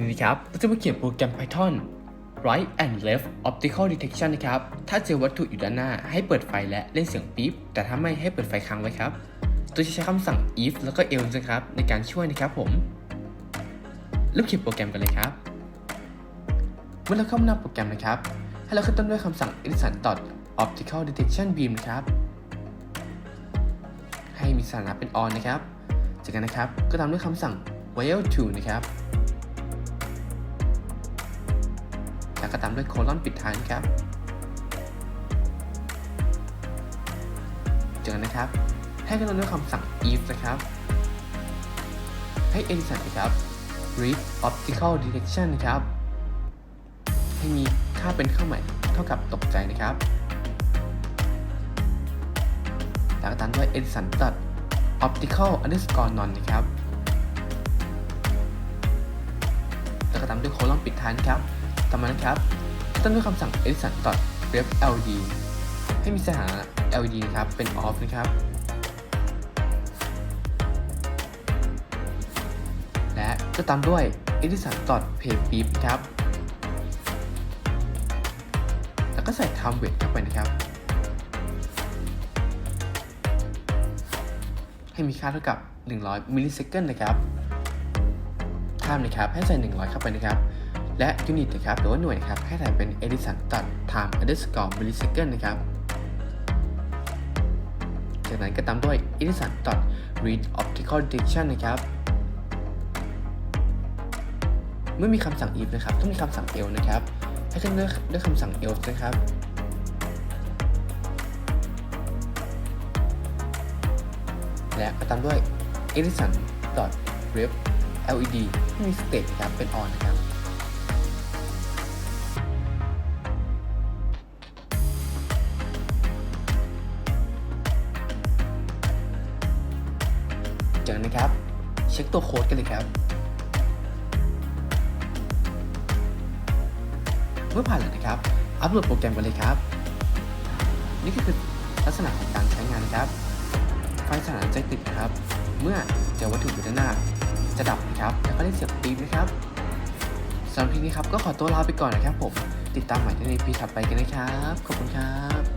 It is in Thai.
นี้นะครับเราจะมาเขียนโปรแกรม Python right and left optical detection นะครับ ถ้าเจอวัตถุอยู่ด้านหน้าให้เปิดไฟและเล่นเสียงปี๊บ แต่ถ้าไม่ให้เปิดไฟค้างไว้ครับโดยจะใช้คำสั่ง if แล้วก็ else นะครับ ในการช่วยนะครับผมเริ่มเขียนโปรแกรมกันเลยครับ เมื่อเราเข้ามาหน้าโปรแกรมนะครับ ให้เราขึ้นต้นด้วยคำสั่ง edison optical detection beam นะครับ ให้มีสถานะเป็น on นะครับ จากนั้นนะครับ ก็ตามด้วยคำสั่ง while to นะครับ ก็ตามด้วยโคลอนปิดท้ายนครับจากนั้นนะครับ ให้ก็ตามด้วยคำสั่ง if นะครับ ให้ edison นะครับ read optical detection นะครับ ให้มีค่าเป็นเครื่องหมายเท่ากับตกใจนะครับแล้วก็ตามด้วย edison dot optical underscore non นะครับแล้วก็ตามด้วยโคลอนปิดท้ายนะครับ ต่อมานะครับต้นด้วยคำสั่ง edison dot ref ld ให้มีสถานะ ld นะครับ เป็น off นะครับ และก็ตามด้วย edison dot pay beep นะครับ แล้วก็ใส่ time wait เข้าไปนะครับ ให้มีค่าเท่ากับ 100มิลลิเซคันนะครับ time นะครับ ให้ใส่ 100 เข้าไปนะครับ และ unit นะครับหรือว่าหน่วยนะครับให้ใส่เป็น edison dot time underscore millisecond นะครับ จากนั้นก็ตามด้วย edison dot read optical detection นะครับ เมื่อมีคำสั่ง if นะครับ ต้องมีคำสั่ง else นะครับ ให้ขึ้นด้วยด้วยคำสั่ง else นะครับและก็ตามด้วย edison dot ref led ที่มี state นะครับเป็น on นะครับ จากนั้นนะครับ เช็คตัวโค้ดกันเลยครับ เมื่อผ่านแล้วนะครับ อัปโหลดโปรแกรมกันเลยครับ นี่ก็คือลักษณะของการใช้งานนะครับ ไฟสถานะจะติดนะครับ เมื่อเจอวัตถุอยู่ด้านหน้าจะดับนะครับ แล้วก็ได้เสียงปี๊บนะครับสำหรับทีนี้ครับก็ขอตัวลาไปก่อนนะครับผม ติดตามใหม่ในพีถัดไปกันนะครับ ขอบคุณครับ